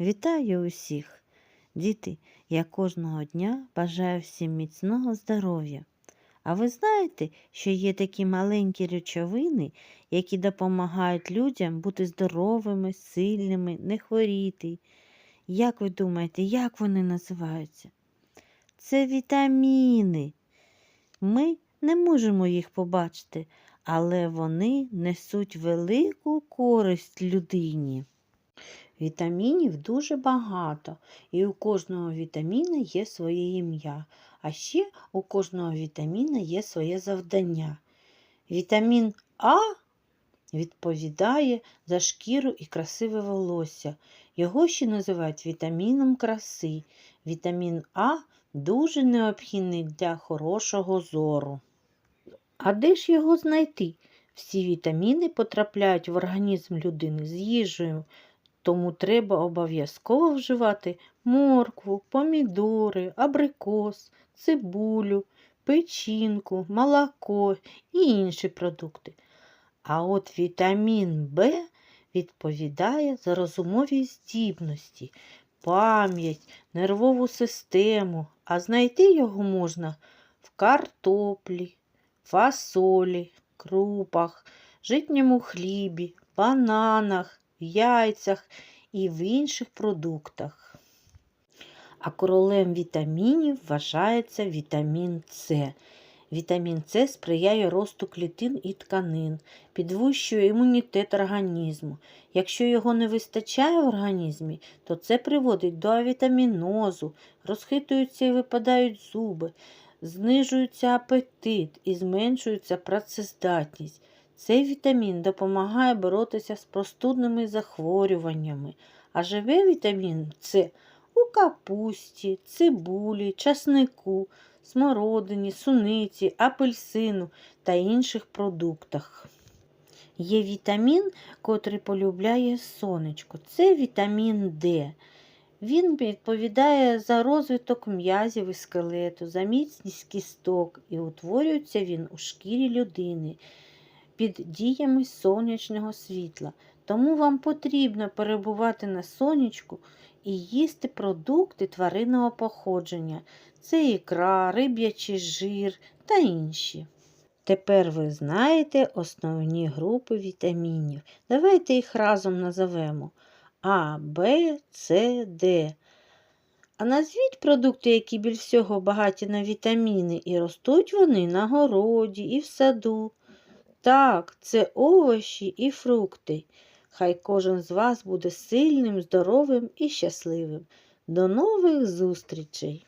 Вітаю усіх! Діти, я кожного дня бажаю всім міцного здоров'я. А ви знаєте, що є такі маленькі речовини, які допомагають людям бути здоровими, сильними, не хворіти. Як ви думаєте, як вони називаються? Це вітаміни. Ми не можемо їх побачити, але вони несуть велику користь людині. Вітамінів дуже багато, і у кожного вітаміна є своє ім'я, а ще у кожного вітаміна є своє завдання. Вітамін А відповідає за шкіру і красиве волосся. Його ще називають вітаміном краси. Вітамін А дуже необхідний для хорошого зору. А де ж його знайти? Всі вітаміни потрапляють в організм людини з їжею, тому треба обов'язково вживати моркву, помідори, абрикос, цибулю, печінку, молоко і інші продукти. А от вітамін В відповідає за розумові здібності, пам'ять, нервову систему, а знайти його можна в картоплі, фасолі, крупах, житньому хлібі, бананах, яйцях і в інших продуктах. А королем вітамінів вважається вітамін С. Вітамін С сприяє росту клітин і тканин, підвищує імунітет організму. Якщо його не вистачає в організмі, то це приводить до авітамінозу, розхитуються і випадають зуби, знижується апетит і зменшується працездатність. Цей вітамін допомагає боротися з простудними захворюваннями, а живе вітамін С у капусті, цибулі, часнику, смородині, суниці, апельсину та інших продуктах. Є вітамін, котрий полюбляє сонечко. Це вітамін Д. Він відповідає за розвиток м'язів і скелету, за міцність кісток і утворюється він у шкірі людини під діями сонячного світла. Тому вам потрібно перебувати на сонечку і їсти продукти тваринного походження. Це ікра, риб'ячий жир та інші. Тепер ви знаєте основні групи вітамінів. Давайте їх разом назовемо А, Б, С, Д. А назвіть продукти, які більш всього багаті на вітаміни, і ростуть вони на городі і в саду. Так, це овочі і фрукти. Хай кожен з вас буде сильним, здоровим і щасливим. До нових зустрічей!